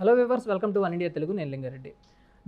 Hello viewers welcome to one India Telugu. నేను Lingareddy.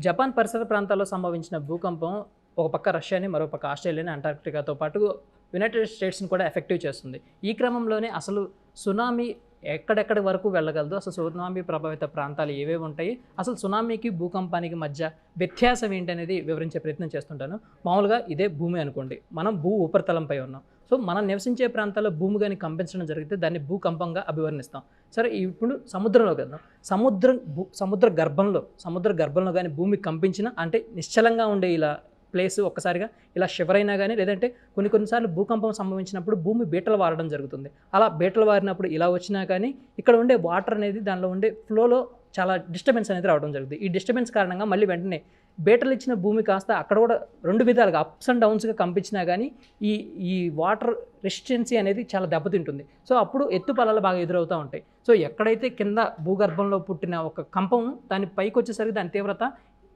Japan పరిసర ప్రాంతాల్లో సంభవించిన భూకంపం ఒక పక్క రష్యాని మరో పక్క ఆస్ట్రేలియాని అంటార్క్టికాతో పాటు యునైటెడ్ స్టేట్స్ని కూడా ఎఫెక్టివ్ చేస్తుంది. ఈ క్రమంలోనే అసలు సునామీ ఎక్కడెక్కడి వరకు వెళ్ళగలదు? అసలు సునామీ ప్రభావిత ప్రాంతాలు ఏవేవి ఉంటాయి? అసలు సునామీకి భూకంపానికి మధ్య వ్యత్యాసం ఏంటనేది వివరించే ప్రయత్నం చేస్తుంటాను. మామూలుగా ఇదే భూమి అనుకోండి. మనం భూ ఉపరితలంపై ఉన్నాం. సో మనం నివసించే ప్రాంతాల్లో భూమి కానీ కంపించడం జరిగితే దాన్ని భూకంపంగా అభివర్ణిస్తాం. సరే ఇప్పుడు సముద్రంలోకి వెళ్దాం. సముద్రం భూ సముద్ర గర్భంలో సముద్ర గర్భంలో కానీ భూమి కంపించినా అంటే నిశ్చలంగా ఉండే ఇలా ప్లేస్ ఒక్కసారిగా ఇలా షివరైనా కానీ లేదంటే కొన్ని కొన్నిసార్లు భూకంపం సంభవించినప్పుడు భూమి బీటలు వారడం జరుగుతుంది. అలా బీటలు వారినప్పుడు ఇలా వచ్చినా కానీ ఇక్కడ ఉండే వాటర్ అనేది దానిలో ఉండే ఫ్లోలో చాలా డిస్టర్బెన్స్ అనేది రావడం జరుగుతుంది. ఈ డిస్టర్బెన్స్ కారణంగా మళ్ళీ వెంటనే బేటలు ఇచ్చిన భూమి కాస్త అక్కడ కూడా రెండు విధాలుగా అప్స్ అండ్ డౌన్స్గా కంపించినా కానీ ఈ ఈ వాటర్ రెసిస్టెన్సీ అనేది చాలా దెబ్బతింటుంది. సో అప్పుడు ఎత్తు పొలాలు బాగా ఎదురవుతూ ఉంటాయి. సో ఎక్కడైతే కింద భూగర్భంలో పుట్టిన ఒక కంపం దాని పైకి వచ్చేసరికి దాని తీవ్రత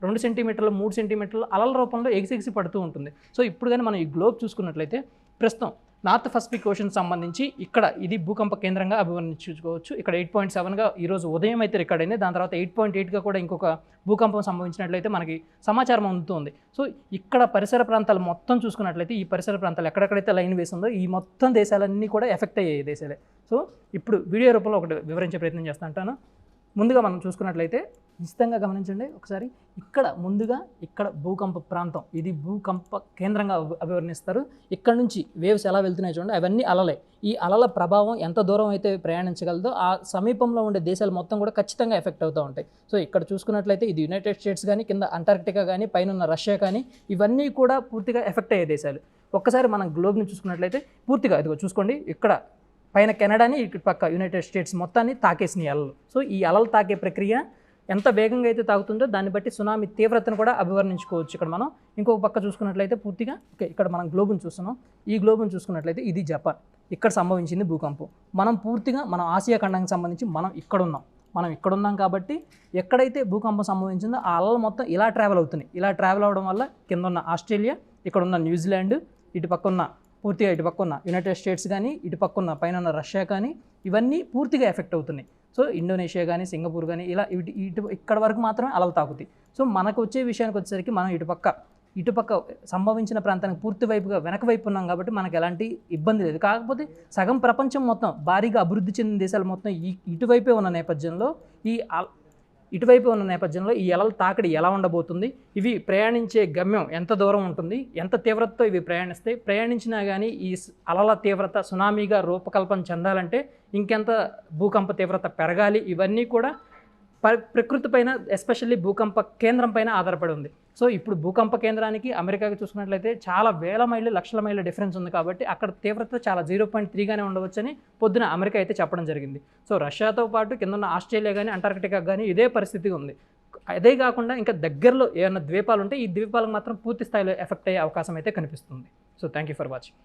రెండు సెంటీమీటర్లు మూడు సెంటీమీటర్లు అలల రూపంలో ఎగిసెగిసి పడుతూ ఉంటుంది. సో ఇప్పుడు కానీ మనం ఈ గ్లోబ్ చూసుకున్నట్లయితే ప్రస్తుతం నార్త్ పసిఫిక్ ఓషన్ సంబంధించి ఇక్కడ ఇది భూకంప కేంద్రంగా అభివర్ణించుకోవచ్చు ఇక్కడ ఎయిట్ పాయింట్ సెవెన్గా ఈరోజు ఉదయం అయితే రికార్డ్ అయింది. దాని తర్వాత ఎయిట్ పాయింట్ ఎయిట్గా కూడా ఇంకొక భూకంపం సంభవించినట్లయితే మనకి సమాచారం అందుతుంది. సో ఇక్కడ పరిసర ప్రాంతాలు మొత్తం చూసుకున్నట్లయితే ఈ పరిసర ప్రాంతాలు ఎక్కడెక్కడైతే లైన్ వేసిందో ఈ మొత్తం దేశాలన్నీ కూడా ఎఫెక్ట్ అయ్యాయి దేశాలే. సో ఇప్పుడు వీడియో రూపంలో ఒకటి వివరించే ప్రయత్నం చేస్తా ఉంటాను. ముందుగా మనం చూసుకున్నట్లయితే నిశ్చితంగా గమనించండి. ఒకసారి ఇక్కడ ముందుగా ఇక్కడ భూకంప ప్రాంతం ఇది భూకంప కేంద్రంగా అభి- అభివర్ణిస్తారు. ఇక్కడ నుంచి వేవ్స్ ఎలా వెళ్తున్నాయి చూడండి. అవన్నీ అలలే. ఈ అలల ప్రభావం ఎంత దూరం అయితే ప్రయాణించగలదో ఆ సమీపంలో ఉండే దేశాలు మొత్తం కూడా ఖచ్చితంగా ఎఫెక్ట్ అవుతూ ఉంటాయి. సో ఇక్కడ చూసుకున్నట్లయితే ఇది యునైటెడ్ స్టేట్స్ కానీ కింద అంటార్క్టికా కానీ పైన రష్యా కానీ ఇవన్నీ కూడా పూర్తిగా ఎఫెక్ట్ అయ్యే దేశాలు. ఒక్కసారి మనం గ్లోబ్ని చూసుకున్నట్లయితే పూర్తిగా ఇదిగో చూసుకోండి. ఇక్కడ పైన కెనడాని ఇటు పక్క యునైటెడ్ స్టేట్స్ మొత్తాన్ని తాకేసినాయి అలలు. సో ఈ అలలు తాకే ప్రక్రియ ఎంత వేగంగా అయితే తాగుతుందో దాన్ని బట్టి సునామీ తీవ్రతను కూడా అభివర్ణించుకోవచ్చు ఇక్కడ మనం. ఇంకొక పక్క చూసుకున్నట్లయితే పూర్తిగా ఓకే ఇక్కడ మనం గ్లోబుని చూస్తున్నాం. ఈ గ్లోబుని చూసుకున్నట్లయితే ఇది జపాన్. ఇక్కడ సంభవించింది భూకంపం. మనం పూర్తిగా మనం ఆసియా ఖండానికి సంబంధించి మనం ఇక్కడ ఉన్నాం మనం ఇక్కడ ఉన్నాం కాబట్టి ఎక్కడైతే భూకంపం సంభవించిందో ఆ అలలు మొత్తం ఇలా ట్రావెల్ అవుతున్నాయి. ఇలా ట్రావెల్ అవడం వల్ల కింద ఉన్న ఆస్ట్రేలియా ఇక్కడ ఉన్న న్యూజిలాండ్ ఇటు పక్క ఉన్న పూర్తిగా ఇటు యునైటెడ్ స్టేట్స్ కానీ ఇటు పైన ఉన్న రష్యా కానీ ఇవన్నీ పూర్తిగా ఎఫెక్ట్ అవుతున్నాయి. సో ఇండోనేషియా కానీ సింగపూర్ కానీ ఇలా ఇటు ఇటు ఇక్కడ వరకు మాత్రమే అలలు తాకుతాయి. సో మనకు వచ్చే విషయానికి వచ్చేసరికి మనం ఇటుపక్క ఇటుపక్క సంభవించిన ప్రాంతానికి పూర్తి వైపుగా వెనక వైపు ఉన్నాం కాబట్టి మనకు ఎలాంటి ఇబ్బంది లేదు. కాకపోతే సగం ప్రపంచం మొత్తం భారీగా అభివృద్ధి చెందిన దేశాలు మొత్తం ఈ ఇటువైపే ఉన్న నేపథ్యంలో ఈ ఇటువైపు ఉన్న నేపథ్యంలో ఈ అలల తాకిడి ఎలా ఉండబోతుంది? ఇవి ప్రయాణించే గమ్యం ఎంత దూరం ఉంటుంది? ఎంత తీవ్రతతో ఇవి ప్రయాణిస్తాయి ప్రయాణించినా కానీ ఈ అలల తీవ్రత సునామీగా రూపకల్పన చెందాలంటే ఇంకెంత భూకంప తీవ్రత పెరగాలి? ఇవన్నీ కూడా ప్రకృతి పైన ఎస్పెషల్లీ భూకంప కేంద్రం పైన ఆధారపడి ఉంది. సో ఇప్పుడు భూకంప కేంద్రానికి అమెరికాకి చూసుకున్నట్లయితే చాలా వేల మైళ్ళు లక్షల మైళ్ళ డిఫరెన్స్ ఉంది కాబట్టి అక్కడ తీవ్రత చాలా జీరో పాయింట్ త్రీగానే ఉండవచ్చని పొద్దున అమెరికా అయితే చెప్పడం జరిగింది. సో రష్యాతో పాటు కింద ఉన్న ఆస్ట్రేలియా కానీ అంటార్కిటికా కానీ ఇదే పరిస్థితి ఉంది. అదే కాకుండా ఇంకా దగ్గరలో ఏమైనా ద్వీపాలు ఉంటే ఈ ద్వీపాలకు మాత్రం పూర్తి స్థాయిలో ఎఫెక్ట్ అయ్యే అవకాశం అయితే కనిపిస్తుంది. So thank you for watching.